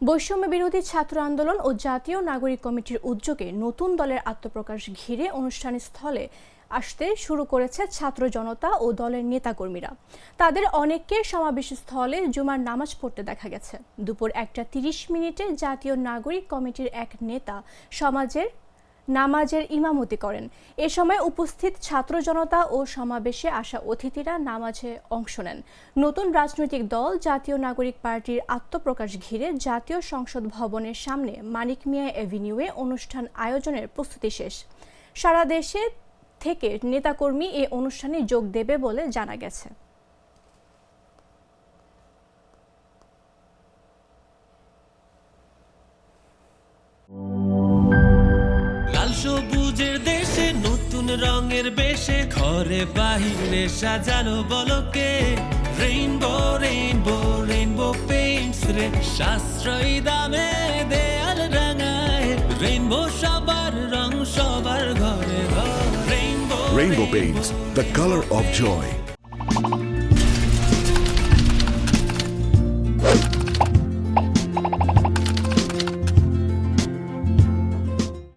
বৈষম্য বিরোধী ছাত্র আন্দোলন ও জাতীয় নাগরিক কমিটির উদ্যোগে নতুন দলের আত্মপ্রকাশ ঘিরে অনুষ্ঠান স্থলে আসতে শুরু করেছে ছাত্র জনতা ও দলের নেতাকর্মীরা। তাদের অনেককে সমাবেশ স্থলে জুমার নামাজ পড়তে দেখা গেছে। দুপুর একটা তিরিশ মিনিটে জাতীয় নাগরিক কমিটির এক নেতা সমাজের নামাজের ইমামতি করেন। এ সময় উপস্থিত ছাত্র জনতা ও সমাবেশে আসা অতিথিরা নামাজে অংশ নেন। নতুন রাজনৈতিক দল, জাতীয় নাগরিক পার্টির আত্মপ্রকাশ ঘিরে জাতীয় সংসদ ভবনের সামনে মানিক মিয়া এভিনিউয়ে অনুষ্ঠান আয়োজনের প্রস্তুতি শেষ। সারা দেশে থেকে নেতাকর্মী এ অনুষ্ঠানে যোগ দেবে বলে জানা গেছে। রঙের বেশে ঘরে বাহিরে সাজানো বলকে রেইনবো রেইনবো রেইনবো পেইন্টস রে সাশ্রয়ী দামে দেয়াল রাঙায়। রেইনবো সবার রং সবার ঘরে ঘর। Rainbow rainbow paints the colour of joy.